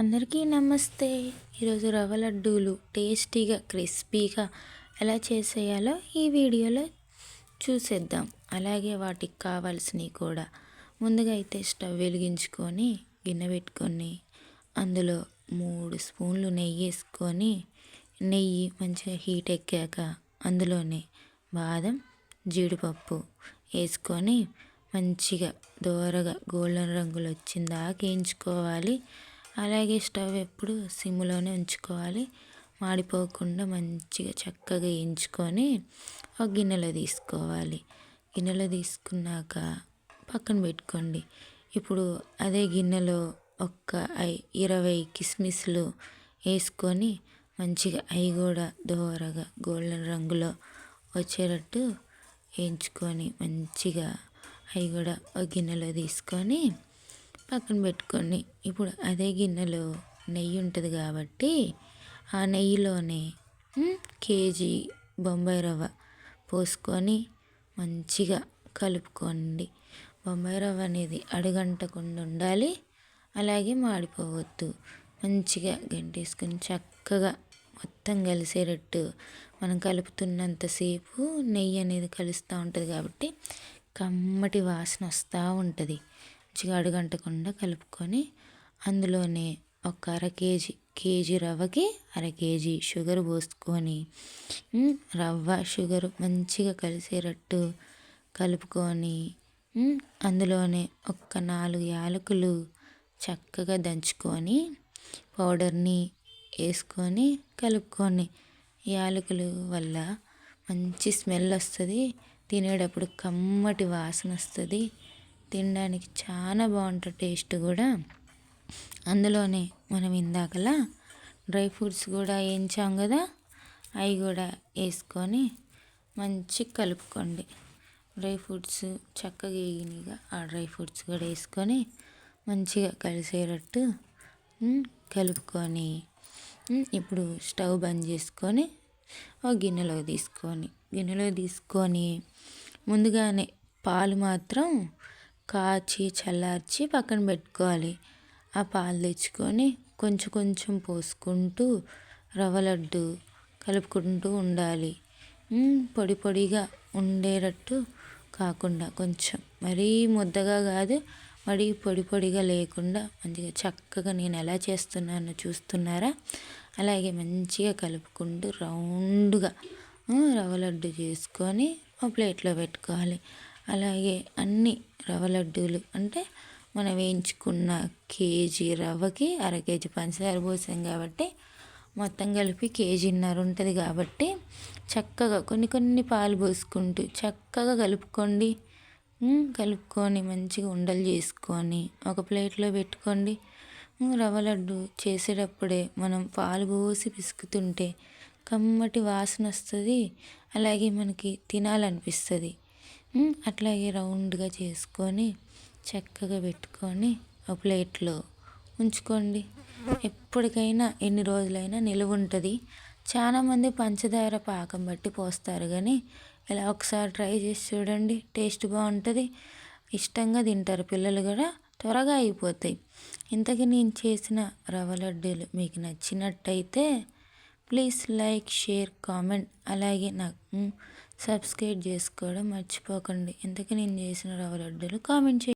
అందరికీ నమస్తే. ఈరోజు రవ్వ లడ్డూలు టేస్టీగా క్రిస్పీగా ఎలా చేసేయాలో ఈ వీడియోలో చూసేద్దాం. అలాగే వాటికి కావాల్సినవి కూడా ముందుగా అయితే స్టవ్ వెలిగించుకొని గిన్నె పెట్టుకొని అందులో మూడు స్పూన్లు నెయ్యి వేసుకొని నెయ్యి మంచిగా హీట్ ఎక్కాక అందులోనే బాదం జీడిపప్పు వేసుకొని మంచిగా దోరగా గోల్డెన్ రంగులు వచ్చిందాక వేయించుకోవాలి. అలాగే స్టవ్ ఎప్పుడు సిమ్లోనే ఉంచుకోవాలి. మాడిపోకుండా మంచిగా చక్కగా వేయించుకొని ఒక గిన్నెలో తీసుకోవాలి. గిన్నెలో తీసుకున్నాక పక్కన పెట్టుకోండి. ఇప్పుడు అదే గిన్నెలో ఒక్క ఐ ఇరవై కిస్మిస్లు వేసుకొని మంచిగా అవి కూడా దోరగా గోల్డెన్ రంగులో వచ్చేటట్టు వేయించుకొని మంచిగా అవి కూడా ఒక గిన్నెలో తీసుకొని పక్కన పెట్టుకొని ఇప్పుడు అదే గిన్నెలో నెయ్యి ఉంటుంది కాబట్టి ఆ నెయ్యిలోనే కేజీ బొంబాయి రవ్వ పోసుకొని మంచిగా కలుపుకోండి. బొంబాయి రవ్వ అనేది అడుగంటకుండా ఉండాలి అలాగే మాడిపోవద్దు. మంచిగా గంటేసుకొని చక్కగా మొత్తం కలిసేటట్టు మనం కలుపుతున్నంతసేపు నెయ్యి అనేది కలుస్తూ ఉంటుంది కాబట్టి కమ్మటి వాసన వస్తూ ఉంటుంది. మంచిగా అడుగంటకుండా కలుపుకొని అందులోనే ఒక అర కేజీ కేజీ రవ్వకి అర కేజీ షుగర్ పోసుకొని రవ్వ షుగర్ మంచిగా కలిసేటట్టు కలుపుకొని అందులోనే ఒక్క నాలుగు యాలకులు చక్కగా దంచుకొని పౌడర్ని వేసుకొని కలుపుకొని యాలకులు వల్ల మంచి స్మెల్ వస్తుంది తినేటప్పుడు కమ్మటి వాసన వస్తుంది. తినడానికి చాలా బాగుంటుంది టేస్ట్ కూడా. అందులోనే మనం ఇందాకలా డ్రై ఫ్రూట్స్ కూడా వేయించాం కదా అవి కూడా వేసుకొని మంచి కలుపుకోండి. డ్రై ఫ్రూట్స్ చక్కగా వేగినగా ఆ డ్రై ఫ్రూట్స్ కూడా వేసుకొని మంచిగా కలిసేటట్టు కలుపుకొని ఇప్పుడు స్టవ్ బంద్ చేసుకొని ఒక గిన్నెలో తీసుకొని గిన్నెలో తీసుకొని ముందుగానే పాలు మాత్రం కాచి చల్లార్చి పక్కన పెట్టుకోవాలి. ఆ పాలు తెచ్చుకొని కొంచెం కొంచెం పోసుకుంటూ రవ్వ లడ్డు కలుపుకుంటూ ఉండాలి. పొడి పొడిగా ఉండేటట్టు కాకుండా కొంచెం. మరీ ముద్దగా కాదు మరీ పొడి పొడిగా లేకుండా మంచిగా చక్కగా నేను ఎలా చేస్తున్నానో చూస్తున్నారా? అలాగే మంచిగా కలుపుకుంటూ రౌండ్గా రవ్వ లడ్డు చేసుకొని ఒక ప్లేట్లో పెట్టుకోవాలి. అలాగే అన్ని రవ్వ లడ్డూలు. అంటే మనం వేయించుకున్న కేజీ రవ్వకి అర కేజీ పంచదార పోసాం కాబట్టి మొత్తం కలిపి కేజీన్నర ఉంటుంది కాబట్టి చక్కగా కొన్ని కొన్ని పాలు పోసుకుంటూ చక్కగా కలుపుకోండి. కలుపుకొని మంచిగా ఉండలు చేసుకొని ఒక ప్లేట్లో పెట్టుకోండి. రవ్వ లడ్డు చేసేటప్పుడే మనం పాలు పోసి పిసుకుతుంటే కమ్మటి వాసన వస్తుంది. అలాగే మనకి తినాలనిపిస్తుంది. అట్లాగే రౌండ్గా చేసుకొని చక్కగా పెట్టుకొని ఒక ప్లేట్లో ఉంచుకోండి. ఎప్పటికైనా ఎన్ని రోజులైనా నిలువ ఉంటుంది. చాలామంది పంచదార పాకం బట్టి పోస్తారు కానీ ఇలా ఒకసారి ట్రై చేసి చూడండి. టేస్ట్ బాగుంటుంది. ఇష్టంగా తింటారు పిల్లలు కూడా త్వరగా అయిపోతాయి. ఇంతకీ నేను చేసిన రవ్వ లడ్డూలు మీకు నచ్చినట్టయితే ప్లీజ్ లైక్ షేర్ కామెంట్. అలాగే నాకు సబ్స్క్రైబ్ చేసుకోవడం మర్చిపోకండి. ఇంతకీ నేను చేసిన రవ్వ లడ్డూలు కామెంట్ చేయండి.